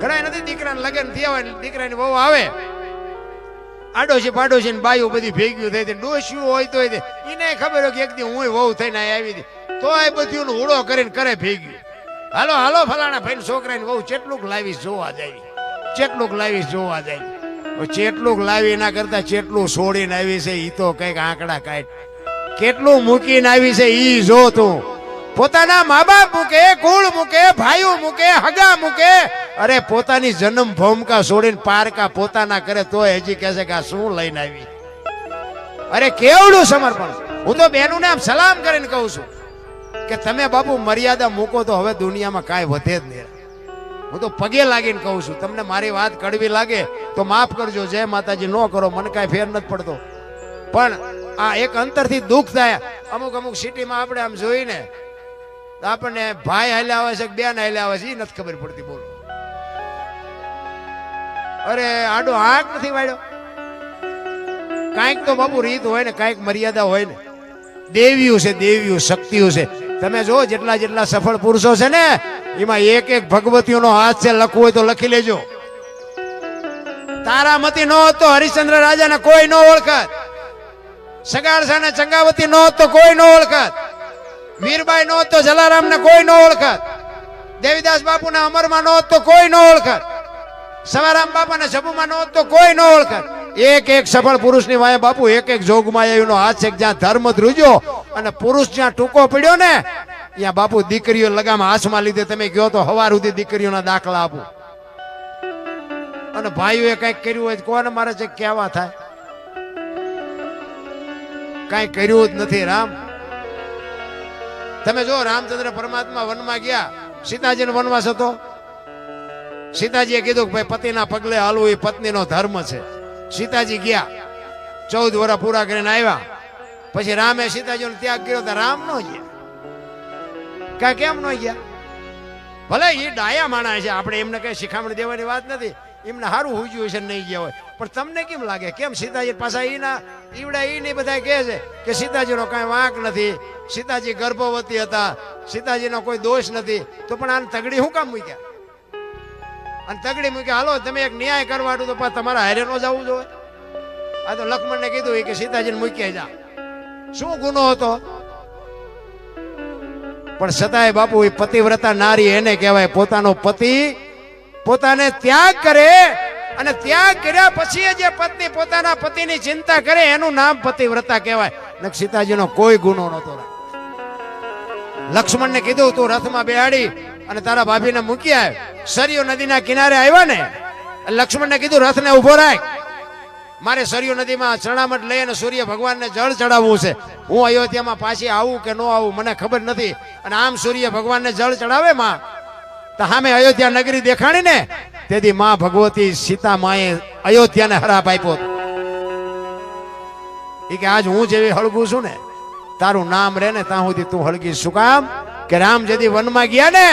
ઘણા નથી, દીકરાને લગ્ન થયા હોય દીકરાની વહુ આવે. આડોશી પાડોશી બાયું બધી ભેગ્યું થઈ હતી હોય તો એને ખબર હોય કે એક દી હું વહુ થઈને આવી હતી. તો એ બધું હુડો કરીને કરે ભેગ્યું હાલો હાલો ફલાણા ભાઈ છોકરાની વહુ ચેટલુંક લાવી જોવા જાય. ચેટલુંક લાવી જોવા જાય. હવે ચેટલુંક લાવી એના કરતા ચેટલું છોડીને આવી છે, ઈ તો કંઈક આંકડા કાઢ. કેટલું મૂકીને આવી છે, ઈ જો તું. પોતાના મા બાપ મૂકે, કુળ મૂકે, ભાઈઓ મૂકે, હગા મૂકે અરે, પોતાની જન્મ ભૂમકા છોડીને પારકા પોતાના કરે તોય હજી કહે છે કે આ શું લઈને આવી? અરે, કેવડું સમર્પણ? હું તો બેનુને આમ સલામ કરીને કહું છું કે તમે બાપુ મર્યાદા મૂકો તો હવે દુનિયામાં કાંઈ વધે જ નહીં. હું તો પગે લાગીને કહું છું, તમને મારી વાત કડવી લાગે તો માફ કરજો, જય માતાજી, ન કરો, મને કાંઈ ફેર નથી પડતો. પણ આ એક અંતરથી દુઃખ થાય, અમુક અમુક સિટીમાં આપણે આમ જોઈને તો આપણને ભાઈ હાલ્યા આવે છે બેન હાલ્યા આવે છે એ નથી ખબર પડતી, બોલો. અરે, આડો આંખ નથી વાળ્યો. કાંઈક તો બાપુ રીત હોય ને, કાંઈક મર્યાદા હોય ને. દેવીઓ છે, દેવીઓ, શક્તિઓ છે. તમે જો જેટલા જેટલા સફળ પુરુષો છે ને, એમાં એક એક ભગવતીઓનો હાથ છે, લખવું હોય તો લખી લેજો. તારામતી નો હતો હરિશ્ચંદ્ર રાજાને કોઈ ન ઓળખત. સગાડસાને ચંગાવતી નો હતો કોઈ ન ઓળખત. વીરબાઈ નો હતો તો જલારામ ને કોઈ ન ઓળખત. દેવીદાસ બાપુ ના અમરમાં નો હતો કોઈ ન ઓળખત. સવારામ બાપા ને જબુમાં તો કોઈ ન ઓળખાય. એક એક સફળ પુરુષની વાય બાપુ, એક એક જોગમાં એનો હાથ છે જ્યાં ધર્મ ધ્રુજ્યો અને પુરુષ જ્યાં ટૂંકો પડ્યો ને, ત્યાં બાપુ દીકરીઓ લગામ હાથમાં લીધે તમે ગયો તો હવાર સુધી દીકરીઓના દાખલા આપો. અને ભાઈઓએ કંઈક કર્યું હોય કોને મારે છે કહેવા થાય? કાંઈ કર્યું જ નથી રામ. તમે જો રામચંદ્ર પરમાત્મા વનમાં ગયા, સીતાજીનો વનવાસ હતો? સીતાજીએ કીધું કે ભાઈ, પતિના પગલે હાલવું એ પત્નીનો ધર્મ છે. સીતાજી ગયા. ચૌદ વર્ષ પૂરા કરીને આવ્યા. પછી રામે સીતાજીનો ત્યાગ કર્યો તો રામ નો ગયા. કા કેમ નો ગયા? ભલે એ ડાયા માણા છે, આપણે એમને કઈ શિખામણ દેવાની વાત નથી. એમને સારું હુજ્યું છે નહીં ગયા હોય. પણ તમને કેમ લાગે? કેમ સીતાજી પાછા એના ઈવડા એ નહીં બધા કહે છે કે સીતાજીનો કાંઈ વાંક નથી. સીતાજી ગર્ભવતી હતા. સીતાજીનો કોઈ દોષ નથી. તો પણ આને તગડી શું કામ મૂક્યા? અને તગડી મૂકી, હાલો, તમે એક ન્યાય કરવાનું તો તમારા હારે નો જવું જોઈએ. આ તો લક્ષ્મણને કીધું કે, સીતાજીને મૂકી જા. શું ગુનો હતો? પણ છતાંય બાપુ, એ પતિવ્રતા નારી એને કહેવાય, પોતાનો પતિ પોતાને ત્યાગ કરે અને ત્યાગ કર્યા પછી જે પત્ની પોતાના પતિની ચિંતા કરે, એનું નામ પતિવ્રતા કહેવાય. સીતાજીનો કોઈ ગુનો નહોતો લક્ષ્મણને કીધું, તું રથમાં બેહાડી અને તારા ભાભીને મૂકી આવ. સરયુ નદીના કિનારે આવ્યા ને, લક્ષ્મણને કીધું, રથને ઊભો રાખ. મારે સરયુ નદીમાં ચણામટ લઈ અને સૂર્ય ભગવાનને જળ ચડાવવું છે. હું અયોધ્યામાં પાછી આવું કે ન આવું, મને ખબર નથી. અને આમ સૂર્ય ભગવાનને જળ ચડાવે માં, તો સામે અયોધ્યા નગરી દેખાણી ને, તેથી માં ભગવતી સીતા માએ અયોધ્યાને હરાપ આપ્યો એ કે, આજ હું જેવી હળગું છું ને, તારું નામ રે ને, ત્યાં સુધી તું હળગી શું કામ? કે રામ જેથી વનમાં ગયા ને,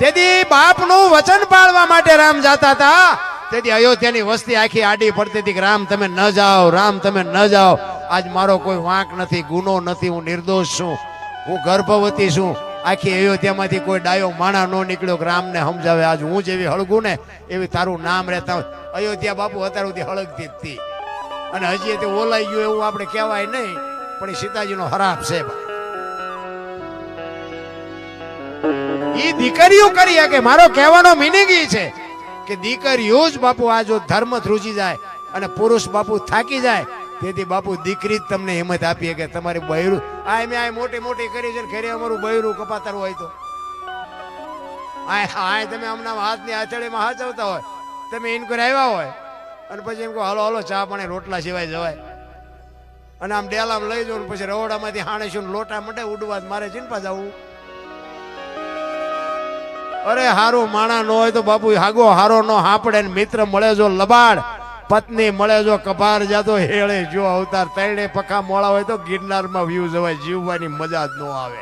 તેથી બાપનું વચન પાળવા માટે રામ જાતા હતા. તેથી અયોધ્યાની વસ્તી આખી આડી પડતી હતી કે રામ તમે ન જાઓ, રામ તમે ન જાઓ. આજ મારો કોઈ વાંક નથી, ગુનો નથી, હું નિર્દોષ છું. હું ગર્ભવતી છું. આખી અયોધ્યામાંથી કોઈ ડાયો માણા ન નીકળ્યો કે રામને સમજાવે. આજ હું જેવી હળગું ને, એવી તારું નામ રહેતા. અયોધ્યા બાપુ અત્યાર સુધી હળગતી હતી. અને હજી તે ઓલાઈ ગયું એવું આપણે કહેવાય નહીં, પણ એ સીતાજીનો હરાપ છે. એ દીકરીઓ કરી કે મારો કહેવાનો મિનિંગ છે કે દીકરીઓ જ બાપુ આ જો ધર્મ ધ્રુજી જાય અને પુરુષ બાપુ થાકી જાય, તેથી બાપુ દીકરી જ તમને હિંમત આપીએ કે તમારી બહેરું આ મેં આ મોટી મોટી કરી છે ઘરે અમારું બહેરું કપાતર હોય તો. આ તમે હમણાં હાથની આચળીમાં હાચવતા હોય, તમે ઇન્કવાયર આવ્યા હોય, અને પછી એમ કહો, હાલો હાલો, ચા પાણી રોટલા સિવાય જવાય. અને આમ ડેલામાં લઈ જાઉં પછી રવડામાંથી હાણે શું લોટા મટે ઉડવા મારે ચિંપા જવું અરે, હારું માણા નો હોય તો બાપુ હાગો હારો નો હાપડે મિત્ર મળે જો લબાડ, પત્ની મળે જો કપાર જાતો હેળે, જો અવતાર તૈણે પખા મોળા હોય તો ગિરનારમાં વ્યૂ જવાય, જીવવાની મજા જ ન આવે.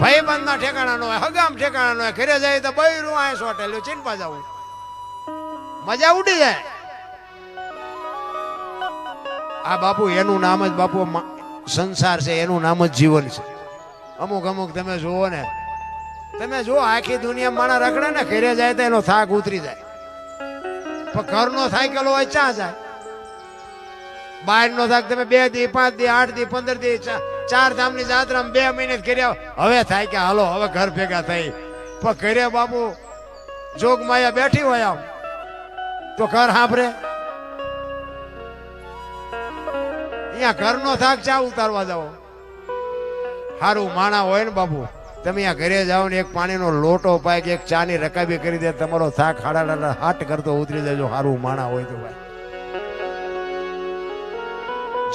ભાઈબંધ ના ઠેકાણા નો હગામ ઠેકાણા નો હોય, ઘરે જાય તો બૈરું આ સોટેલું ચિંપા જવું મજા ઉડી જાય. આ બાપુ, એનું નામ જ બાપુ સંસાર છે, એનું નામ જ જીવન છે. અમુક અમુક તમે જુઓ ને તમે જો આખી દુનિયા માણા રખડે ને ઘેરે જાય તો એનો થાક ઉતરી જાય. પણ ઘરનો સાયકલ હોય ચા જાય? બહારનો થાક તમે બે દી, પાંચ દી, આઠ દી, પંદર દી ચાર ધામની જાત્રામાં બે મહિને કર્યા હવે થાય કે હાલો, હવે ઘર ભેગા થઈ. પણ ઘરે બાપુ જોગ માયા બેઠી હોય આમ. તો ઘર સાંભળે. અહીંયા ઘરનો થાક ચા ઉતારવા જાઓ સારું માણા હોય ને બાપુ. તમે અહીંયા ઘરે જાઓ ને એક પાણીનો લોટો પાય કે એક ચાની રકાબી કરી દે, તમારો થાક હાડા હાટ કરતો ઉતરી જાય જો સારું માણા હોય તો ભાઈ.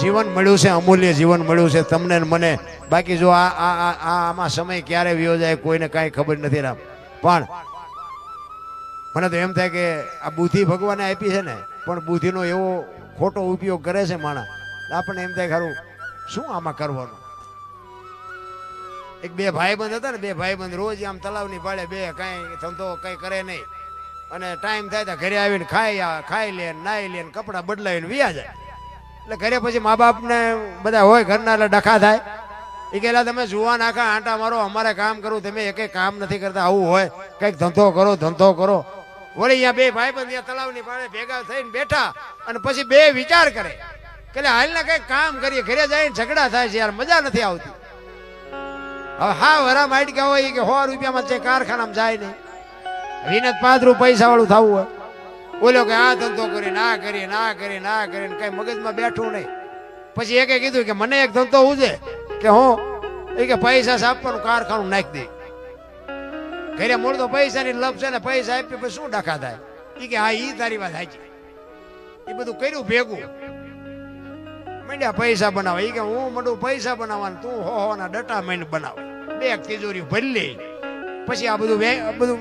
જીવન મળ્યું છે, અમૂલ્ય જીવન મળ્યું છે. તમને મને, બાકી જો આ આ આ- આ આમાં સમય ક્યારે વ્યો જાય કોઈને કાંઈ ખબર નથી રામ. પણ મને તો એમ થાય કે આ બુદ્ધિ ભગવાને આપી છે ને, પણ બુદ્ધિનો એવો ખોટો ઉપયોગ કરે છે માણસ આપણને એમ થાય ખરું શું આમાં કરવાનું? એક બે ભાઈબંધ હતા ને, બે ભાઈબંધ રોજ આમ તલાવની પાડે બે, કાંઈ ધંધો કંઈ કરે નહીં. અને ટાઈમ થાય તો ઘરે આવીને ખાઈ ખાઈ લે ને નાઈ લે ને કપડાં બદલાવીને વ્યા જાય. એટલે ઘરે પછી મા બાપને બધા હોય ઘરના, એટલે ડખા થાય. એ કહેલા, તમે જુવાન આખા આંટા મારો, અમારે કામ કરવું, તમે એકે કામ નથી કરતા, આવું હોય, કંઈક ધંધો કરો ધંધો કરો. વળી અહીંયા બે ભાઈબંધ અહીંયા તલાવની પાડે ભેગા થઈને બેઠા અને પછી બે વિચાર કરે. કે હાલ હાલના કંઈક કામ કરીએ, ઘરે જઈને ઝઘડા થાય છે યાર, મજા નથી આવતી. હવે હા, વરા માટકા હોય કે સો રૂપિયામાં છે, કારખાનામાં જાય નહીં. વિનત પાંચ રૂપિયા પૈસા વાળું થવું હોય. બોલ્યો કે આ ધંધો કરી, ના કરી ના કરી ના કરી કઈ મગજમાં બેઠું નહીં. પછી એકે કીધું કે મને એક ધંધો ઉજે કે હું, એ કે પૈસા આપવાનું કારખાનું નાખી દે. ઘરે મૂળ તો પૈસાની લપ છે ને પૈસા આપી પછી શું ડખા થાય? એ કે હા એ તારી વાત સાચી. એ બધું કર્યું, ભેગું. મંડ્યા પૈસા બનાવે. એ કે હું મંડું પૈસા બનાવવાનું, તું હો હો ના ડટા માંડ બનાવે. બે એક તિજોરી ભરી પછી આ બધું બધું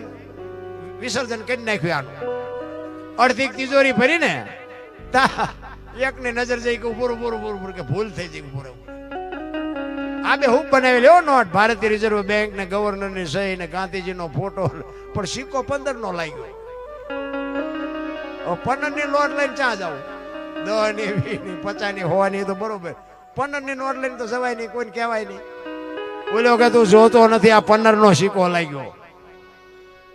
વિસર્જન કરી નાખ્યું આનું. અડધી તિજોરી ભરીને, તા, એકની નજર જઈ કે પૂરું પૂરું પૂરું પૂરું કે ભૂલ થઈ જઈ પૂરું આ બે હું બનાવેલી હો, નોટ ભારતીય રિઝર્વ બેંક ને ગવર્નરની સહી ને ગાંધીજી નો ફોટો. પણ સિક્કો પંદર નો લાગ્યો. પંદરની નોટ લઈને ચા જાવ દસ વીની વીસની પચાસની હોવાની તો બરોબર. પંદરની નોટ લઈને તો સવાય નહીં, કોઈને કહેવાય નહીં. બોલ્યો કે તું જોતો નથી, આ પંદર નો સિક્કો લાગ્યો.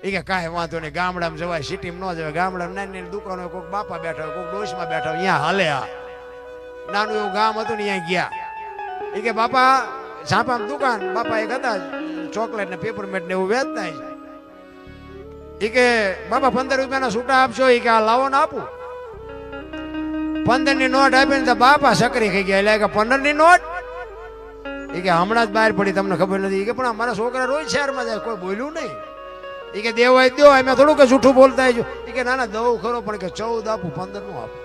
એ કે કાંઈ વાંધો નહીં, ગામડામાં જવાય, સિટીમાં ન જવાય. ગામડામાં નાની નાની દુકાનો, કોઈક બાપા બેઠા હોય, કોઈક ડોશમાં બેઠા હોય અહીંયા હાલે આ. નાનું એવું ગામ હતું ને અહીંયા ગયા. એ કે બાપા, ઝાપામાં દુકાન, બાપા એક હતા ચોકલેટ ને પેપરમેટ ને એવું વેચતા. એ કે, બાપા, પંદર રૂપિયાના છૂટા આપશો? એ કે આ લાવો ને આપું. પંદરની નોટ આપીને તો બાપા સકરી ખાઈ ગયા. એટલે કે પંદરની નોટ? એ કે હમણાં જ બહાર પડી, તમને ખબર નથી. કે પણ અમારા છોકરા રોજ શહેરમાં જાય, કોઈ બોલ્યું નહીં. એ કે દેવાય દો એમાં થોડું કે જૂઠું બોલતા હોય એ કે ના ના ખરો, પણ કે ચૌદ આપું પંદરનું આપું.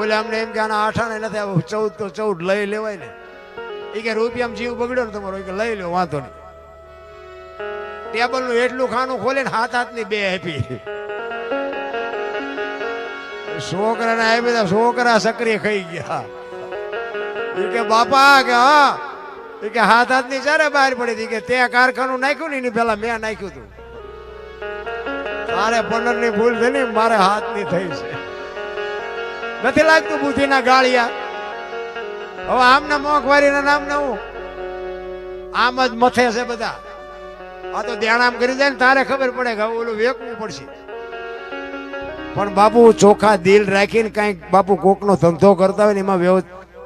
ઓલે અમને એમ કે આના આઠાને નથી આવું, ચૌદ તો ચૌદ લઈ લેવાય ને. એ કે રૂપિયામાં જીવ બગડ્યો ને તમારો કે લઈ લો વાંધો નહીં. ટેબલનું એટલું ખાનું ખોલે ને હાથ હાથની બે આપી. છોકરાને આવી બધા છોકરા સક્રિય ખાઈ ગયા. એ કે, બાપા, કે હા. એ કે, હાથ હાથની ચારે બહાર પડી હતી. કે તે કારખાનું નાખ્યું ને, એની પેલા મેં નાખ્યું હતું. તારે પંદરની ભૂલ થઈ ને, મારે હાથની થઈ છે. નથી લાગતું બુદ્ધિના ગાળિયા? હવે આમના મોંઘવારીના નામ ના હું? આમ જ મથે છે બધા. આ તો ધ્યાન આમ કરી જાય ને, તારે ખબર પડે કે ઓલું વેકવું પડશે. પણ બાપુ ચોખા દિલ રાખીને કાંઈક બાપુ કોકનો ધંધો કરતા હોય ને એમાં વ્યવ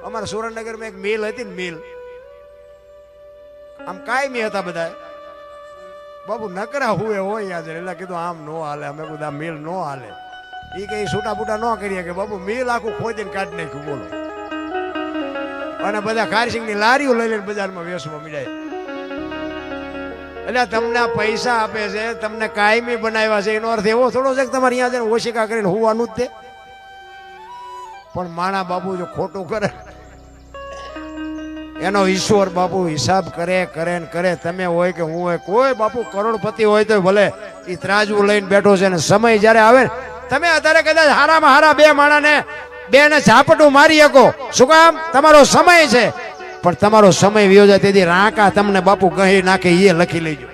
અમારા સુરેન્દ્રનગરમાં એક મિલ હતી ને મિલ. આમ કાયમી હતા બધા. બાપુ નકરા હુએ હોય યાદ એટલે કીધું આમ નો હાલે, અમે બધા મિલ નો હાલે. એ કઈ છૂટા બૂટા ન કરીએ કે બાપુ મિલ આખું ખોદીને કાઢી નાખ્યું, બોલો. અને બધા ખારસિંગની લારીઓ લઈ લઈને બજારમાં વેચવા મળ્યા એટલે તમને પૈસા આપે છે, તમને કાયમી બનાવ્યા છે, એનો અર્થ એવો થોડો છે કે તમારે અહીંયા જઈને ઓશિકા કરીને હોવાનું જ તે. પણ માણા બાપુ જો ખોટું કરે, એનો ઈશ્વર બાપુ હિસાબ કરે કરે ને કરે. તમે હોય કે હું હોય, કોઈ બાપુ કરોડપતિ હોય તો ભલે એ ત્રાજવું લઈને બેઠો છે ને સમય જ્યારે આવે ને, તમે અત્યારે કદાચ હારામાં હારા બે માણાને બે ને ઝાપટું મારી શકો. શું કામ? તમારો સમય છે. પણ તમારો સમય વ્યો જાય તેથી રાંકા તમને બાપુ કહી નાખે એ લખી લેજો.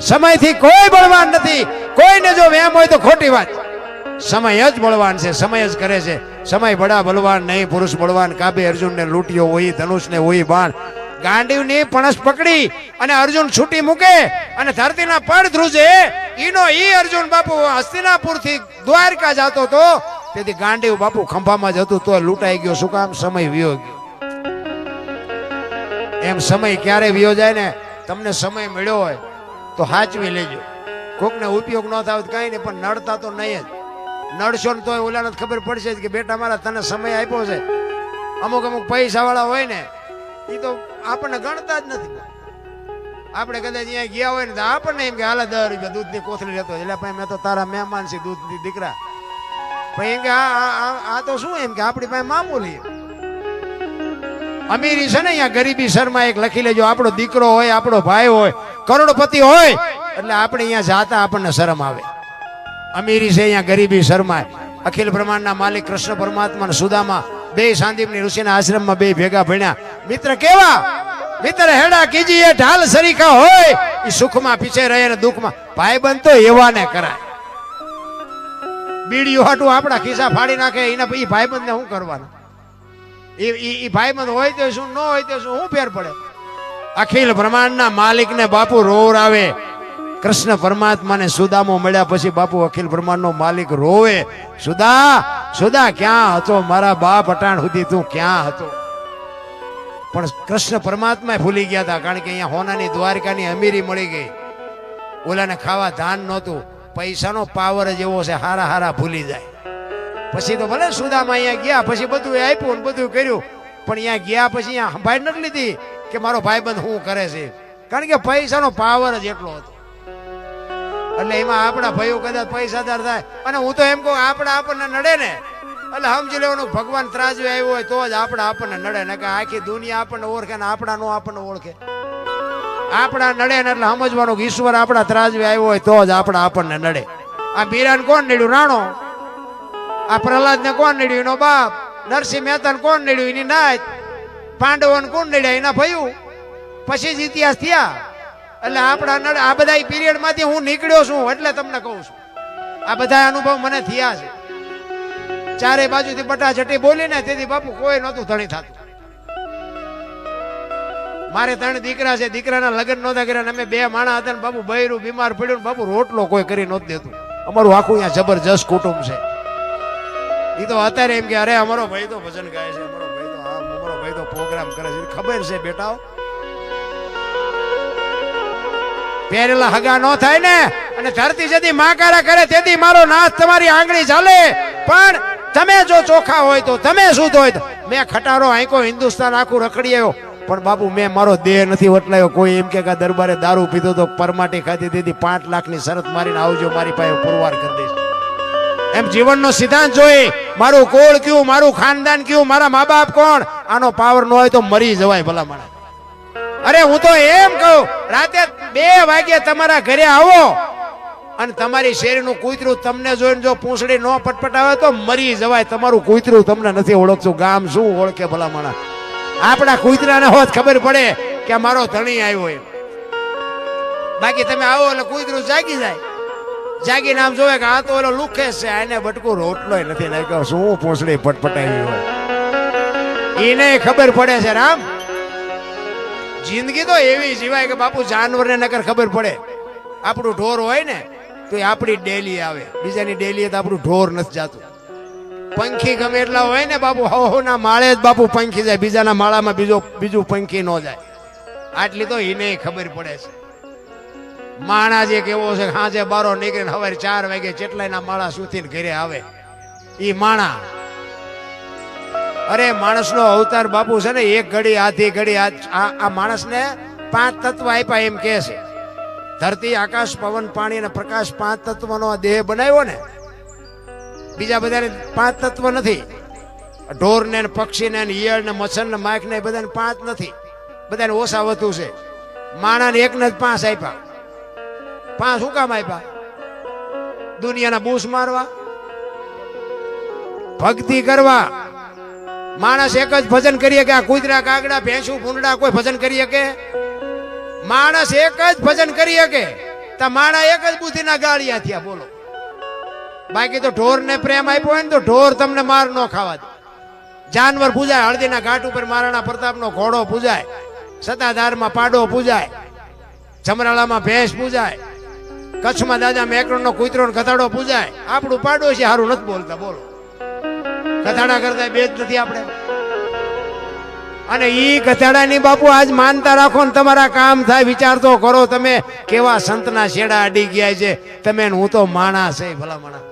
સમયથી કોઈ બળવાન નથી. કોઈને જો વેમ હોય તો ખોટી વાત. સમય જ બળવાન છે, સમય જ કરે છે. સમય બડા બળવાન નહીં, પુરુષ બળવાન. કાબે અર્જુન ને લૂંટ્યો હોય ધનુષ ને હોય બાણ. ગાંડીવની પણસ પકડી અને અર્જુન છૂટી મૂકે અને ધરતીના પડ ધ્રુજે. ઈનો ઈ અર્જુન બાપુ હસ્તિનાપુરથી દ્વારકા જતો હતો. તેથી ગાંડીવ બાપુ ખંભામાં જતું તો લૂંટાઈ ગયો. શું કામ? સમય વ્યો ગયો. એમ સમય ક્યારે વિયો જાય ને, તમને સમય મળ્યો હોય, તો સાચવી લેજો. કોકને ઉપયોગ ન થાય કાંઈ નહીં, પણ નડતા તો નહીં જ. નડશો ને તોય ઓલાને ખબર પડશે કે બેટા મારા, તને સમય આપ્યો છે. અમુક અમુક પૈસાવાળા હોય ને એ તો આપણને ગણતા જ નથી. આપણે કદાચ અહીંયા ગયા હોય ને, તો આપણને એમ કે, હાલા દસ રૂપિયા દૂધની કોથળી લેતો એટલે ભાઈ, મેં તો તારા મહેમાન છે દૂધની દીકરા. પણ એમ કે, આ- આ તો શું એમ કે, આપણી પાસે મામૂલી અમીરી છે ને અહીંયા ગરીબી શર્મા એક લખી લેજો, આપણો દીકરો હોય, આપણો ભાઈ હોય, કરોડપતિ હોય, એટલે આપણે અહીંયા જાતા આપણને શરમ આવે. અમીરી છે અહીંયા ગરીબી શર્મા અખિલ બ્રહ્માંડના માલિક કૃષ્ણ પરમાત્મા સુદામા બે સાંદીપની ઋષિના આશ્રમમાં બે ભેગા ભણ્યા. મિત્ર કેવા? મિત્ર હેડા કીજી એ ઢાલ સરીખા હોય એ સુખમાં પીછે રહે ને દુઃખમાં. ભાઈબંધ તો એવાને કરાય. બીડીયું હાટું આપણા ખિસ્સા ફાડી નાખે, એના બંધ ને શું કરવાનું? એ ભાઈબંધ હોય તો શું, ન હોય તો શું શું ફેર પડે? અખિલ બ્રહ્માંડના માલિકને બાપુ રોર આવે. કૃષ્ણ પરમાત્માને સુદામો મળ્યા પછી બાપુ અખિલ બ્રહ્માંડનો માલિક રોવે. સુદા સુદા, ક્યાં હતો મારા બાપ અટાણ સુધી તું ક્યાં હતો? પણ કૃષ્ણ પરમાત્મા ભૂલી ગયા હતા, કારણ કે અહીંયા હોનાની દ્વારકાની અમીરી મળી ગઈ. ઓલાને ખાવા ધાન નહોતું. પૈસાનો પાવર જ એવો છે, હારા હારા ભૂલી જાય. પછી તો ભલે સુદામાં અહીંયા ગયા, પછી બધું આપ્યું ને બધું કર્યું, પણ અહીંયા ગયા પછી અહીંયા સંભાળ નથી લીધી કે મારો ભાઈબંધ શું કરે છે. કારણ કે પૈસાનો પાવર જ એટલો હતો. એટલે એમાં આપણા ભાઈઓ કદાચ પૈસાદાર થાય. અને હું તો એમ કહું, આપણા આપણને નડે ને. એટલે સમજી લેવાનું ભગવાન ત્રાજવે આવ્યો હોય તો જ આપણા આપણને નડે. ને કે આખી દુનિયા આપણને ઓળખે ને આપણા નો આપણને ઓળખે. આપણા નડે ને એટલે સમજવાનું કે ઈશ્વર આપણા ત્રાજવે આવ્યો હોય તો જ આપણા આપણને નડે. આ બીરાન કોણ નડ્યું? રાણો. આ પ્રહલાદ ને કોણ નડ્યું? એનો બાપ. નરસિંહ મહેતા કોણ નડ્યું? એની નાત. પાંડવોને કોણ નડ્યા? એના ભયું. પછી જ ઇતિહાસ થયા. એટલે આપણા આ બધા પીરિયડમાંથી હું નીકળ્યો છું એટલે તમને કહું છું. આ બધા અનુભવ મને થયા છે. ચારે બાજુથી બટાચટી બોલી ને તેથી બાપુ કોઈ નહોતું, ધણી થતું. મારે ત્રણ દીકરા છે. દીકરાના લગ્ન નહોતા કર્યા અમે બે માણા હતા ને બાપુ બૈરું બીમાર પડ્યું બાપુ રોટલો કોઈ કરી નહોતું દેતું. અમારું આખું અહીંયા જબરજસ્ત કુટુંબ છે. એ તો અત્યારે એમ કે, અરે, અમારો ભાઈ તો ભજન ગાય છે, અમારો ભાઈ તો આમ અમારો ભાઈ તો પ્રોગ્રામ કરે છે. ખબર છે બેટાઓ પહેરેલા હગા નો થાય ને, અને ધરતી જતી માકારા કરે તેથી મારો નાથ તમારી આંગળી ચાલે. પણ તમે જો ચોખા હોય તો, તમે શુદ્ધ હોય મેં ખટારો આંકો હિન્દુસ્તાન આખું રખડી આવ્યો. પણ બાપુ, મેં મારો દેહ નથી વટલાયો. કોઈ એમ કે દરબારે દારૂ પીધો તો પરમાટી ખાધી દીધી પાંચ લાખની શરત મારીને આવજો, મારી પાસે પુરવાર કરી દઈશ. એમ જીવનનો સિદ્ધાંત જોઈ, મારું કોળ કયું, મારું ખાનદાન કયું, મારા મા બાપ કોણ? આનો પાવર ન હોય તો મરી જવાય ભલા મને અરે હું તો એમ કહું, રાતે બે વાગે તમારા ઘરે આવો અને તમારી શેરીનું કૂતરું તમને જોઈને જો પૂંછડી ન પટપટાવે તો મરી જવાય. તમારું કૂતરું તમને નથી ઓળખતું. ગામ શું ઓળખે ભલા માણા આપણા કૂતરાને હોત ખબર પડે કે મારો ધણી આવ્યો એમ. બાકી તમે આવો એટલે કૂતરું જાગી જાય. જાગીને આમ જોવે કે આ તો ઓલો લુખે છે એને બટકું રોટલોય નથી. નાખ્યો શું પૂંછડી પટપટાવી હોય એને ખબર પડે છે રામ. જિંદગી તો એવી જીવાય કે બાપુ જાનવરને નકર ખબર પડે. આપણું ઢોર હોય ને, તો એ આપણી ડેલી આવે. બીજાની ડેલી તો આપણું ઢોર નથી જાતું. પંખી ગમે એટલા હોય ને બાપુ, હો ના માળે જ બાપુ પંખી જાય. બીજાના માળામાં બીજો, બીજું પંખી ન જાય. આટલી તો એને ખબર પડે છે. માણા જે કેવો છે સાંજે બારો નીકળીને હવે ચાર વાગે ચેટલાયના માળા સુધીને ઘરે આવે. ઈ માણા. અરે, માણસનો અવતાર બાપુ છે ને, એક ઘડી, આધી ઘડી, આ- માણસને પાંચ તત્વ આપ્યા એમ કે છે. ધરતી, આકાશ, પવન, પાણી અને પ્રકાશ પાંચ તત્વનો દેહ બનાવ્યો ને, બીજા બધાને પાંચ તત્વ નથી. ઢોર ને ને પક્ષી ને ને ઈયળ ને મચ્છર ને માખ ને બધાને પાંચ નથી. બધાને ઓછા વધુ છે. માણાને એકને જ પાંચ આપ્યા. પાંચ શું કામ આપ્યા? દુનિયાના બૂસ મારવા, ભક્તિ કરવા. માણસ એક જ ભજન કરીએ કે આ કુતરા કાગડા, ભેંસું ભૂંડા કોઈ ભજન કરીએ કે માણસ એક જ ભજન કરીએ કે તા માણા એક જ બુદ્ધિના ગાળિયા થયા, બોલો. બાકી તો ઢોર ને પ્રેમ આપ્યો હોય ને તો ઢોર તમને માર ન ખાવા દે. જાનવર પૂજાય હળદીના ઘાટ ઉપર મહારાણા પ્રતાપનો ઘોડો પૂજાય સતાધારમાં પાડો પૂજાય ચમરાળામાં ભેંસ પૂજાય કચ્છમાં દાદા મેકરણનો કૂતરો ને કથાડો પૂજાય. આપણું પાડો છે સારું નથી બોલતા, બોલો. કથાડા કરતા બે જ નથી આપણે. અને ઈ કથાડાની બાપુ આજ માનતા રાખો ને તમારા કામ થાય, વિચાર તો કરો તમે કેવા સંતના શેડા અડી ગયા છે. તમે હું તો માણસ છે ભલા માણા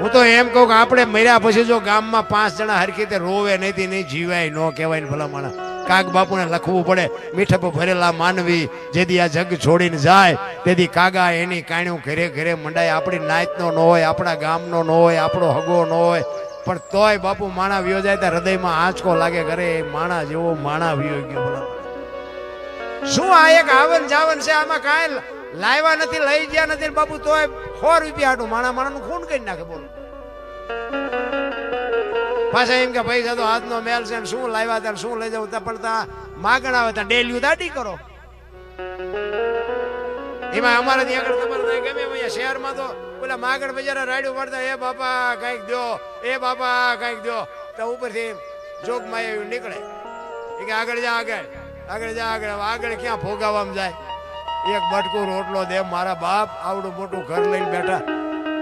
હું તો એમ કહું કે આપણે મર્યા પછી જો ગામમાં પાંચ જણા હરખી રીતે રોવે નહીં નહીં જીવાય, ન કહેવાય ને ભલા માણા કાક બાપુને લખવું પડે. મીઠપ ભરેલા માનવી જેથી આ જગ છોડીને જાય, તેથી કાગા એની કાણ્યું ઘરે ઘરે મંડાય. આપણી નાતનો ન હોય, આપણા ગામનો ન હોય, આપણો હગો ન હોય. પણ તોય બાપુ માણા વ્યો જાય ત્યાં હૃદયમાં આંચકો લાગે ઘરે માણા જેવો માણા વ્યો ગયો બોલો શું આ એક આવન જાવન છે? આમાં કાંઈ લાવ્યા નથી, લઈ ગયા નથી. બાપુ તોય સો રૂપિયા હાટું માણા માણાનું ખૂન કરી નાખે બોલો. પાછા એમ કે પૈસા તો હાથનો મેલ છે શું લાવ્યા ત્યાં શું લઈ જવું પણ ત્યાં માગણ આવે, ત્યાં ડેલ્યુ દાટી કરો. એમાં અમારે ત્યાં આગળ ખબર થાય ગમે અહીંયા શહેરમાં તો પેલા માગણ બજારા રાડ્યું પડતા એ બાપા, કંઈક દો એ બાપા, કંઈક દો તો ઉપરથી જોગમાં એવું નીકળે. એ કે, આગળ જા, આગળ આગળ જા, આગળ આગળ ક્યાં ભોગાવવામાં જાય? એક બટકું રોટલો દે, મારા બાપ આવડું મોટું ઘર લઈને બેઠા.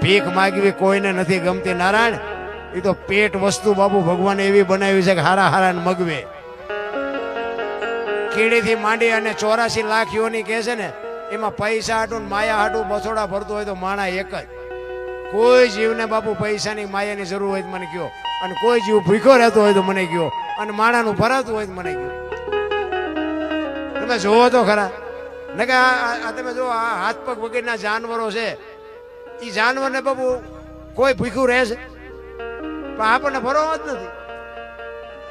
ભીખ માગવી કોઈને નથી ગમતી, નારાયણ એ તો પેટ વસ્તુ બાપુ ભગવાને એવી બનાવી છે કે હારા હારા ને મગવે. કીડીથી માંડી અને ચોરાસી લાખ યોની કહે છે ને, એમાં પૈસા હાટું માયા હાટું બસોડા ભરતો હોય તો માણા એક જ. કોઈ જીવને બાપુ પૈસાની માયાની જરૂર હોય મને કયો. અને કોઈ જીવ ભૂખ્યો રહેતો હોય તો મને કયો. અને માણાનું ભરાતું હોય મને કયો. તમે જોવો તો ખરા. ને કે આ તમે જો આ હાથ પગ વગેરેના જાનવરો છે. એ જાનવરને બાપુ કોઈ ભૂખ્યું રહે છે? પણ આપણને ભરવા જ નથી.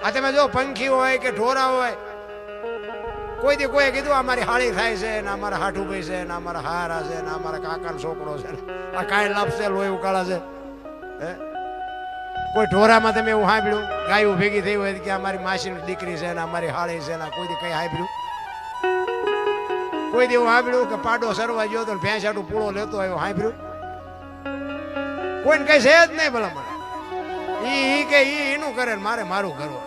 આ તમે જો પંખી હોય કે ઢોરા હોય કોઈ દી કોઈ કીધું અમારી હાળી થાય છે, ને અમારા મારા હાઠુભાઈ છે, ને અમારા હારા છે, ને અમારા મારા કાકાનો છોકરો છે આ કાંઈ લાપસે લોહી ઉકાળા છે. હે? કોઈ ઢોરામાં તમે એવું સાંભળ્યું ગાયું ભેગી થઈ હોય કે અમારી મારી માસીની દીકરી છે, ને અમારી હાળી છે, ને કોઈ દી કંઈ સાંભળ્યું કોઈ દી એવું સાંભળ્યું કે પાડો સરવા ગયો તો ભેંસાડું પૂળો લેતો આવ્યો સાંભળ્યું કોઈને કઈ છે જ નહીં ભલા મને ઈ કે ઈ એનું કરે ને મારે મારું કરવું.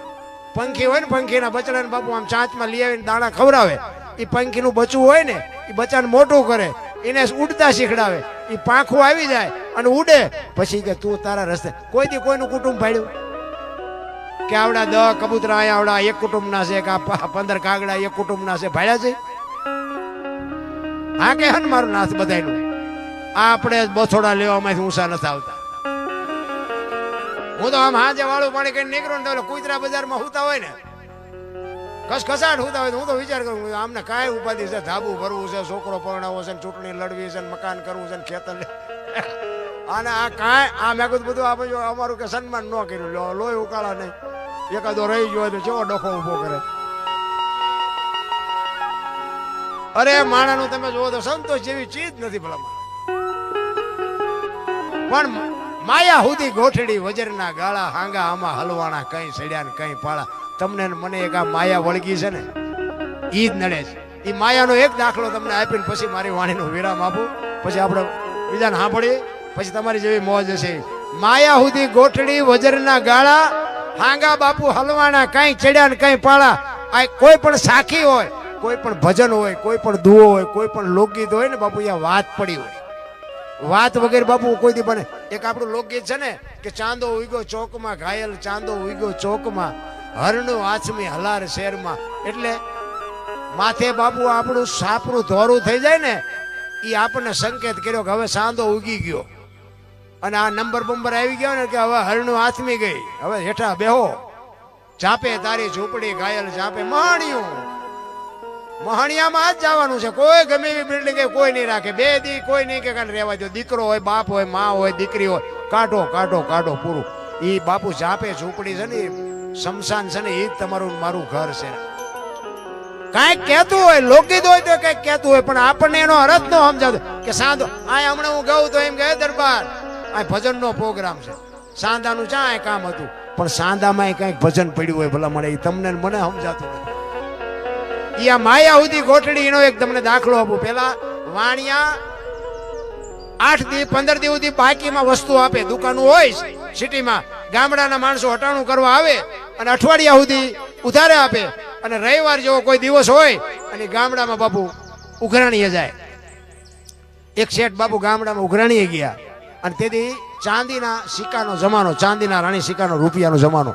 પંખી હોય ને પંખીના બચડાને બાપુ આમ ચાંચમાં લઈ આવીને દાણા ખવડાવે. એ પંખીનું બચવું હોય ને એ બચ્ચાને મોટું કરે. એને ઉડતા શીખડાવે. એ પાંખું આવી જાય અને ઉડે. પછી કે તું તારા રસ્તે કોઈ દી કોઈનું કુટુંબ ભાડ્યું? કે આવડા દ કબૂતરા અહીંયા આવડા એક કુટુંબના છે, કે પંદર કાગડા એક કુટુંબના છે, ભાડ્યા છે? હા કે હન મારું નાથ બધાયનું? આપણે બથોડા લેવામાંથી ઊંચા નથી આવતા. હું તો આમ હાજે વાળું પાણી કઈ નીકળું ને તો કુતરા બજારમાં હુતા હોય ને. ખસખસાટ હુતા હોય તો હું તો વિચાર કરું આમને કાંઈ ઉપાધિ છે, ધાબુ ભરવું છે, છોકરો પરણાવો છે ચૂંટણી લડવી છે મકાન કરવું છે ને ખેતર અને આ કાંઈ, આ મેં કીધું બધું આપણે અમારું કે સન્માન ન કર્યું. લો, લોહી ઉકાળા નહીં. એકાદો રહી ગયો તો ચેવો ડખો ઊભો કરે. અરે, માણાનું તમે જોવો તો સંતોષ જેવી ચીજ નથી ભલામાં પણ માયા સુધી ગોઠડી વજરના ગાળા હાંગા આમાં હલવાણા કઈ સડ્યા ને કઈ પાળા. તમને મને એક આ માયા વળગી છે ને એ જ નડે છે. એ માયાનો એક દાખલો તમને આપીને પછી મારી વાણીનો વિરામ આપું. પછી આપણે બીજાને સાંભળીએ. પછી તમારી જેવી મોજ હશે. માયા સુધી ગોઠડી વજરના ગાળા, હાંગા બાપુ હલવાણા કઈ ચડ્યા ને કઈ પાળા. આ કોઈ પણ સાખી હોય, કોઈ પણ ભજન હોય, કોઈ પણ દુઓ હોય, કોઈ પણ લોકગીત હોય ને બાપુ અહીંયા વાત પડી હોય. વાત વગેરે બાપુ કોઈ દી બને. એક આપણું લોકગીત છે ને કે ચાંદો ઉગ્યો ચોકમાં ઘાયલ, ચાંદો ઉગ્યો ચોકમાં, હરણું આછમી હલાર શેરમાં. એટલે માથે બાપુ આપણું સાપરું ધોરું થઈ જાય ને એ આપણને સંકેત કર્યો કે હવે સાંદો ઉગી ગયો. અને આ નંબર બંબર આવી ગયો ને કે હવે હરણું આથમી ગઈ. હવે હેઠા બેહો. ચાપે તારી ઝૂંપડી ઘાયલ ચાપે માણ્યું. મહાણિયામાં જ જવાનું છે. કોઈ ગમે એવી બિલ્ડિંગ કોઈ નહીં રાખે. બે દી કોઈ નહીં કે કાંઈ રહેવા દો. દીકરો હોય, બાપ હોય, મા હોય, દીકરી હોય. કાઢો કાઢો કાઢો પૂરું. એ બાપુ જાપે, ઝૂંપડી છે ને શમશાન છે ને એ જ તમારું મારું ઘર છે. કાંઈક કહેતું હોય, લોકગીત હોય તો કંઈક કહેતું હોય, પણ આપણને એનો અર્થ ન સમજાતો કે સાંધો આ હમણાં હું ગાઉં તો એમ કે દરબાર. આ ભજનનો પ્રોગ્રામ છે. સાંધાનું ચાય કામ હતું? પણ સાંધામાં કંઈક ભજન પડ્યું હોય, ભલા મને તમને મને સમજાતું નથી આ માયા સુધી ગોઠડી, એનો એક તમને દાખલો આપું. પેલા વાણિયા આઠ દી, પંદર દી સુધી બાકીમાં વસ્તુ આપે. દુકાનો હોય સિટીમાં. ગામડાના માણસો હટાણું કરવા આવે અને અઠવાડિયા સુધી ઉધારે આપે. અને રવિવાર જેવો કોઈ દિવસ હોય અને ગામડામાં બાપુ ઉઘરાણીએ જાય. એક શેઠ બાપુ ગામડામાં ઉઘરાણીએ ગયા. અને તેથી ચાંદીના સિક્કાનો જમાનો, ચાંદીના રાણી સિક્કાનો રૂપિયાનો જમાનો.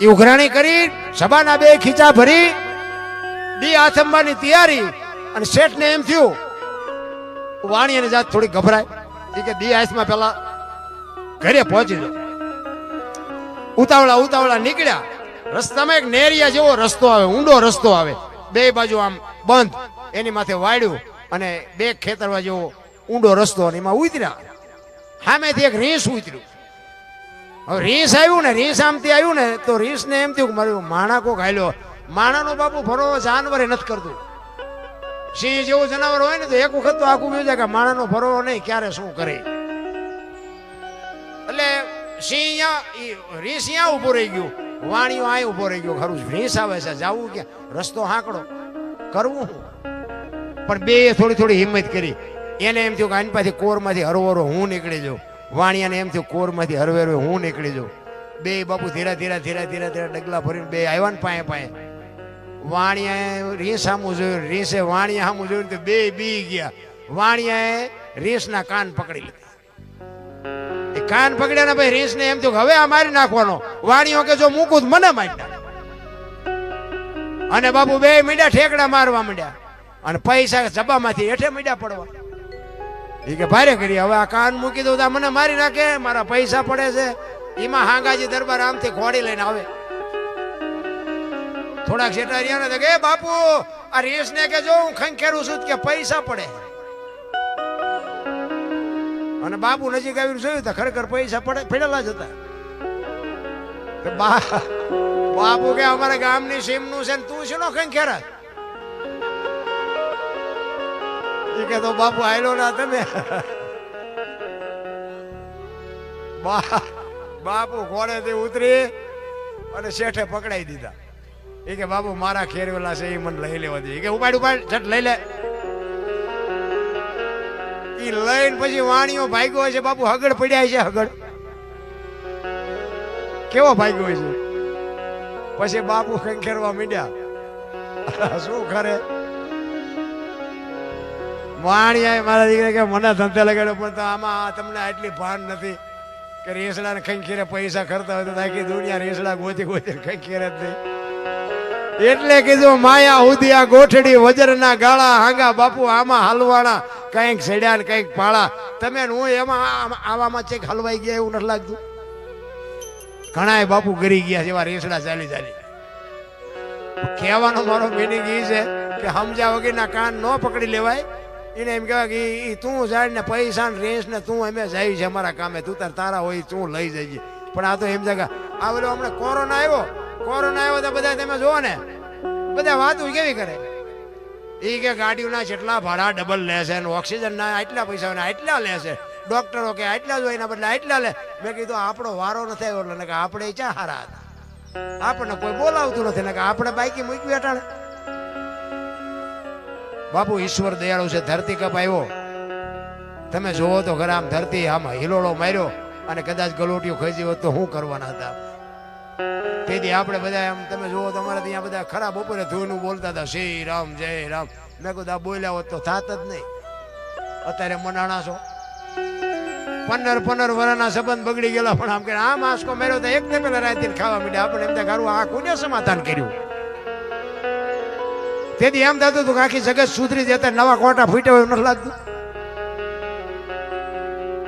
એ ઉઘરાણી કરી, સભાના બે ખીચા ભરી દી અંબાની તૈયારી અને શેઠને એમ થયું વાણી અને જાત થોડી ગભરાય. કે દી આસમાં પેલા ઘરે પહોંચી જાય ઉતાવળા ઉતાવળા નીકળ્યા. રસ્તામાં એક નેરિયા જેવો રસ્તો આવે, ઊંડો રસ્તો આવે. બે બાજુ આમ બંધ, એની માથે વાળ્યું અને બે ખેતરવા જેવો ઊંડો રસ્તો અને એમાં ઉતર્યા. સામેથી એક રીંસ ઉતર્યું. હવે રીંસ આવ્યું ને રીંસ આમથી આવ્યું ને, તો રીંસને એમ થયું કે મારું માણા કોક હાલ્યો. માણાનો બાપુ ફરો જાનવરે નથી કરતું. સિંહ જેવું જનાવર હોય ને તો એક વખત તો આખું છે કે માણાનો ફરો નહીં, ક્યારે શું કરે? એટલે સિંહ રીસ યા ઊભો રહી ગયું. વાણીઓ આ ઊભો રહી ગયો. ખરું રીસ આવે છે, જાવું ક્યાં? રસ્તો હાંકડો. કરવું? પણ બે થોડી થોડી હિંમત કરી. એને એમ થયું કે આની પાછી કોરમાંથી હરવરો હું નીકળી જાઉં. વાણિયાને એમ થયું કોરમાંથી હરવેરવે હું નીકળી જાઉં. બે બાપુ ધીરા ધીરા ધીરા ધીરા ધીરા ડગલા ભરીને બે આવ્યા ને પાયે પાએ વાણિયાએ રીસ સામું જોયું. રીસે વાણિયા સામું જોયું તો બે બી ગયા. વાણિયાએ રીસના કાન પકડી લીધા. એ કાન પકડ્યા ને ભાઈ રીસને એમ થયું હવે આ મારી નાખવાનો. વાણીઓ કે જો મૂકું મને મારી અને બાબુ બે મીડા ઠેકડા મારવા માંડ્યા. અને પૈસા જબામાંથી હેઠે મીડા પડવા. એ કે ભારે કરી, હવે આ કાન મૂકી દઉં તો મને મારી નાખે, મારા પૈસા પડે છે. એમાં હાંગાજી દરબાર આમથી ખોડી લઈને આવે. થોડાક શેઠા રહ્યા ને કે બાપુ, આ રેસને કે જો હું ખંખેરું છું કે પૈસા પડે. અને બાપુ નજીક આવીને જોયું તો ખરેખર પૈસા પડે, ફેડેલા જ હતા. બાપુ કે અમારા ગામની સીમનું છે ને તું શેનો ખંખેરા? એ કે તો બાપુ આયલો ના તમે. બાપુ ઘોડેથી ઉતરી અને શેઠે પકડાઈ દીધા. એ કે બાપુ મારા ખેરવેલા છે, એ મને લઈ લેવા દે. કે, ઉપાડ ઉપાડ છટ લઈ લે. એ લઈને પછી વાણીઓ ભાગ્યો હોય છે બાપુ હગડ પડ્યા છે હગડ. કેવો ભાગ્યો છે પછી બાપુ ખંખેરવા મીડ્યા. શું કરે? વાણિયા મારા દીકરા કે, મને ધંધે લગાડ્યો પણ તો આમાં તમને આટલી ભાન નથી કે રેસડા ને ખંખેરે પૈસા ખર્ચા હોય તો આખી દુનિયા રેસડા ગોતી ગોતી ખંખેરે જ નહીં. એટલે કીધું માયા હુદી આ ગોઠડી, વજરના ગાળા, હાંગા, બાપુ, આમાં હલવાણા કંઈક સડ્યા ને કંઈક પાળા. તમે હું એમાં આવામાં ચેક હલવાઈ ગયા એવું નથી લાગતું? ઘણાય બાપુ ગરી ગયા જેવા રેસડા ચાલી ચાલી. કહેવાનો મારો મિનિંગ એ છે કે સમજ્યા વગરના કાન ન પકડી લેવાય. એને એમ કહેવાય કે ઈ તું જાય ને પૈસા ને રેસ ને તું અમે જાય છે અમારા કામે. તું તાર તારા હોય તું લઈ જજે. પણ આ તો એમ છે આ બધો હમણાં કોરોના આવ્યો. કોરોના આવ્યો બધા તમે જુઓ ને, બધા વાતો કેવી કરે? એ કે ગાડીઓના જેટલા ભાડા ડબલ લેશે ને ઓક્સિજનના આટલા પૈસા આટલા લેશે ડોક્ટરો કે આટલા જ એના બદલે આટલા લે. મેં કીધું, આપણો વારો નથી આવ્યો એટલે કે આપણે ચા હારા હતા. આપણને કોઈ બોલાવતું નથી ને કે આપણે બાઈકી મૂકી અટાણે બાપુ, ઈશ્વર દયાળુ છે, ધરતી કપ આવ્યો. તમે જોવો તો ખરા આમ ધરતી આમ હિલોળો માર્યો અને કદાચ ગલોટીઓ ખસી હોત તો શું કરવાના હતા. તેથી આપણે બધા એમ, તમે જુઓ તમારે ત્યાં બધા ખરાબ બપોરે ધોઈનું બોલતા હતા શ્રી રામ, જય રામ. મેં કીધું, આ બોલ્યા હોત તો થાત જ નહીં. અત્યારે મનાણા છો. પંદર પંદર વર્ષના સંબંધ બગડી ગયેલા, પણ આમ કે આ માસ્કો મેળ્યો તો એક ને પેલા રાતે ખાવા માંડ્યા. આપણે એમ ગારું આ કોને સમાધાન કર્યું? તેથી એમ થતું હતું કે આખી જગત સુધરી જતા નવા કોટા ફૂટ્યા હોય નથી લાગતું.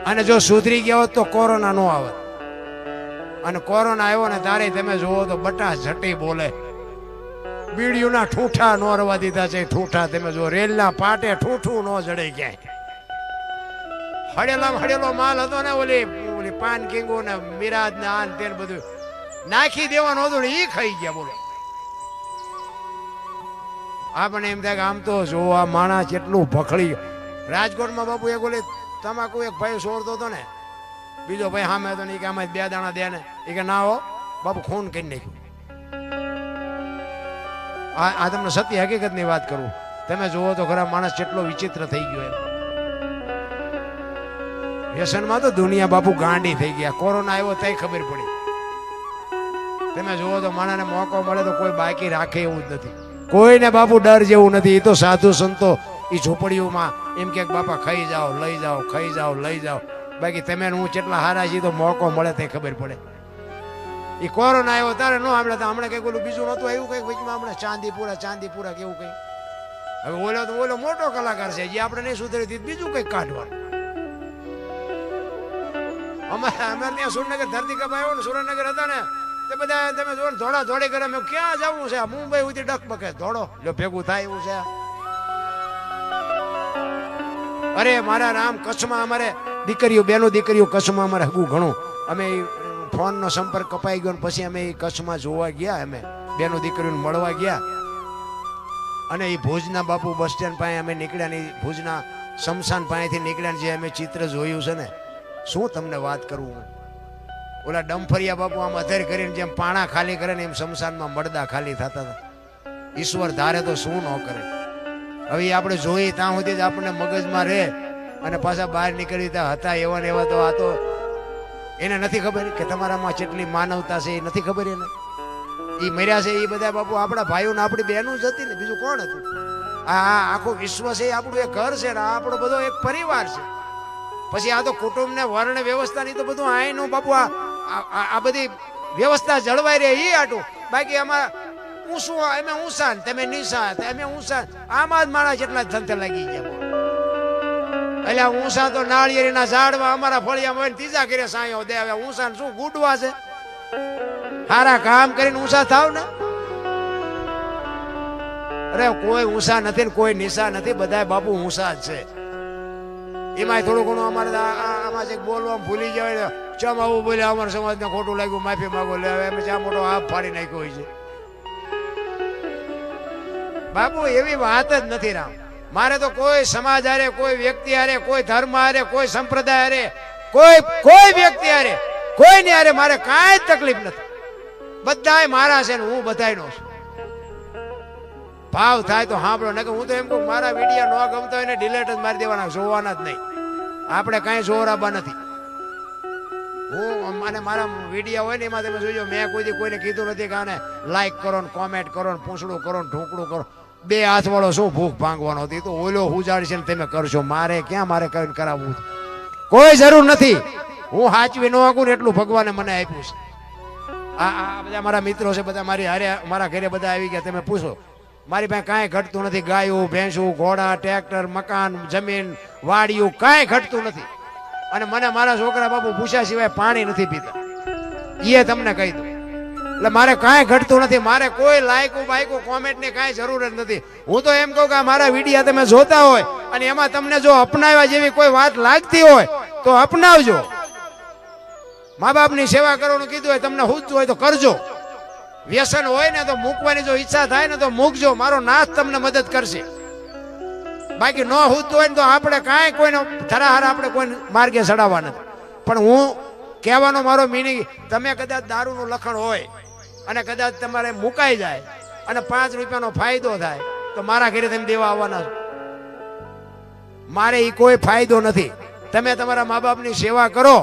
અને જો સુધરી ગયા હોત તો કોરોના નો આવત. અને કોરોના આવ્યો ને તારે તમે જુઓ તો બટા ઝટી બોલે. બીડીઓના ઠૂઠા નો રવા દીધા છે, ઠૂઠા તમે જો રેલના પાટે ઠૂઠું નો જડે ક્યાંય. હળેલા, હળેલો માલ હતો ને ઓલી ઓલી પાન કિંગો ને મિરાજ ને આન તેન બધું. નાખી દેવાનું હતું ને એ ખાઈ ગયા બોલો. આપણે એમ થાય કે આમ તો જો આ માણસ એટલું ભખડી. રાજકોટમાં બાપુ એક ઓલી તમાકુ એક ભાઈ સોરતો હતો ને બીજો ભાઈ સામે હતો ને કે આમાં બે દાણા દે ને. એ કે ના હો, બાપુ ખૂન કરી નાખ્યું. આ આ તમને સત્ય હકીકતની વાત કરું. તમે જુઓ તો ખરા માણસ કેટલો વિચિત્ર થઈ ગયો એમ. વ્યસનમાં તો દુનિયા બાપુ ગાંડી થઈ ગયા. કોરોના આવ્યો તઈ ખબર પડી. તમે જુઓ તો માણસને મોકો મળે તો કોઈ બાકી રાખે એવું જ નથી. કોઈને બાપુ ડર જેવું નથી. એ તો સાધુ સંતો એ ઝોપડીઓમાં એમ કે બાપા ખાઈ જાઓ, લઈ જાઓ, ખાઈ જાઓ, લઈ જાઓ. બાકી તમે હું જેટલા હારા છીએ તો મોકો મળે તે ખબર પડે. એ કોરોના આવ્યો ત્યારે ન હમણાં તો હમણાં કંઈક ઓલું બીજું નહોતું આવ્યું કંઈક વચમાં હમણાં ચાંદીપુરા ચાંદીપુરા કેવું કંઈ. હવે ઓલો તો ઓલો મોટો કલાકાર છે, જે આપણે નહીં સુધરી દીધું બીજું કંઈક કાઢવાનું. અમારે અમારે ત્યાં સુરનગર ધરતી કપ આવ્યો ને, સુરેન્દ્રનગર હતા ને, તે બધા તમે જો ધોળા ધોળી કરે મેં ક્યાં જવું છે? મુંબઈ સુધી ડકબકે ધોળો. જો ભેગું થાય એવું છે. અરે, મારા રામ, કચ્છમાં અમારે દીકરીઓ, બેનો દીકરીઓ કચ્છમાં અમારે હગું ઘણું. અમે ફોનનો સંપર્ક કપાઈ ગયો પછી અમે એ કચ્છમાં જોવા ગયા અમે. બેનો દીકરીઓને મળવા ગયા. અને એ ભુજના બાપુ બસ સ્ટેન્ડ પાસે અમે નીકળ્યા ને ભુજના શમશાન પાસેથી નીકળ્યા જે અમે ચિત્ર જોયું છે ને, શું તમને વાત કરું હું? ઓલા ડમફરિયા બાપુ આમ અધેર કરીને જેમ પાણા ખાલી કરે ને એમ શમશાનમાં મળદા ખાલી થતા હતા. ઈશ્વર ધારે તો શું ન કરે. હવે આપણે જોઈએ ત્યાં સુધી જ આપણને મગજમાં રહે. અને પાછા બહાર નીકળી હતા, એવા ને એવા તો આ તો એને નથી ખબર કે તમારામાં કેટલી માનવતા છે એ નથી ખબર એને. એ મર્યા છે એ બધા બાપુ આપણા ભાઈઓ ને આપણી બહેનો જ હતી ને, બીજું કોણ હતું? આ આખું વિશ્વ છે આપણું એક ઘર છે ને, આ આપણો બધો એક પરિવાર છે. પછી આ તો કુટુંબ ને વર્ણ વ્યવસ્થા ની તો બધું આયનું બાપુ આ, આ- બધી વ્યવસ્થા જળવાઈ રહે એ આટું. બાકી આમાં ઊંસું અમે ઊંસા તમે નીસા તમે ઊંસા આમાં જ માણસ જેટલા ધંધે લાગી ગયા. એટલે ઊંસા તો નાળિયેરીના ઝાડમાં અમારા ફળિયા હોય ને ત્રીજા ઘરે સાયો દે. હવે ઊંસા શું ગુડવા છે? સારા કામ કરીને ઊંસા થાવ ને? અરે કોઈ ઊંસા નથી ને કોઈ નિશા નથી બધા બાપુ ઊંસા જ છે. એમાંય થોડું ઘણું અમારે આમાં જે બોલવા ભૂલી જાય ચમ આવું બોલ્યા, અમારા સમાજને ખોટું લાગ્યું, માફી માગો. લે, હવે ચા મોટો હાફ ફાડી નાખ્યો હોય છે. બાપુ, એવી વાત જ નથી રામ. મારે તો કોઈ સમાજ હારે, કોઈ વ્યક્તિ હારે, કોઈ ધર્મ હારે, કોઈ સંપ્રદાય હારે, કોઈ કોઈ વ્યક્તિ હારે કોઈ હારે મારે કાંઈ તકલીફ નથી. બધાય મારા છે ને હું બધાયનો છું. ભાવ થાય તો સાંભળો ને હું તો એમ કહું મારા વીડિયો ન ગમતો હોય ને ડિલેટ જ મારી દેવાના, જોવાના જ નહીં. આપણે કાંઈ જોરાબા નથી. હું અને મારા વીડિયો હોય ને એમાં તમે જોજો, મેં કોઈ કોઈને કીધું નથી કે આને લાઈક કરો ને કોમેન્ટ કરો ને પૂંછડું કરો ને ઢોકળું કરો. બે હાથ વાળો શું ભૂખ ભાંગવાનો હતી? તો ઓલો હુજાડ છે ને તમે કરશો. મારે ક્યાં મારે કઈ કરાવવું? કોઈ જરૂર નથી. હું હાચવી ન શકું ને એટલું ભગવાને મને આપ્યું છે. આ આ બધા મારા મિત્રો છે, બધા મારી હારે, મારા ઘરે બધા આવી ગયા. તમે પૂછો. મારી પાસે કાંઈ ઘટતું નથી. ગાયું, ભેંસું, ઘોડા, ટ્રેક્ટર, મકાન, જમીન વાડીયું કાંઈ ઘટતું નથી. અને મને મારા છોકરા બાપુ પૂછ્યા સિવાય પાણી નથી પીતા. એ તમને કહી દઉં. એટલે મારે કાંઈ ઘટતું નથી. મારે કોઈ લાયકું બાયકું કોમેન્ટની કાંઈ જરૂર જ નથી. હું તો એમ કહું કે મારા વિડીયા તમે જોતા હોય અને એમાં તમને જો અપનાવ્યા જેવી કોઈ વાત લાગતી હોય, તો અપનાવજો. મા બાપની સેવા કરવાનું કીધું હોય, તમને હુજતું હોય તો કરજો. વ્યસન હોય ને તો મૂકવાની જો ઈચ્છા થાય ને તો મૂકજો. મારો નાથ તમને મદદ કરશે. બાકી ન હુજતું હોય ને તો આપણે કાંઈ કોઈને ધરાહાર આપણે કોઈ માર્ગે ચડાવવા નથી. પણ હું કહેવાનો મારો મિનિંગ તમે કદાચ દારૂનું લખણ હોય અને કદાચ તમારે મુકાઈ જાય અને પાંચ રૂપિયાનો ફાયદો થાય, તો મારા ઘરે તમે દેવા આવવાના મારે એ કોઈ ફાયદો નથી. તમે તમારા મા બાપની સેવા કરો,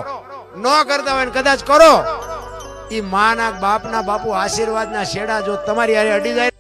ન કરતા હોય ને કદાચ કરો. એ માના બાપના બાપુ આશીર્વાદના શેડા જો તમારી હારે અડી જાય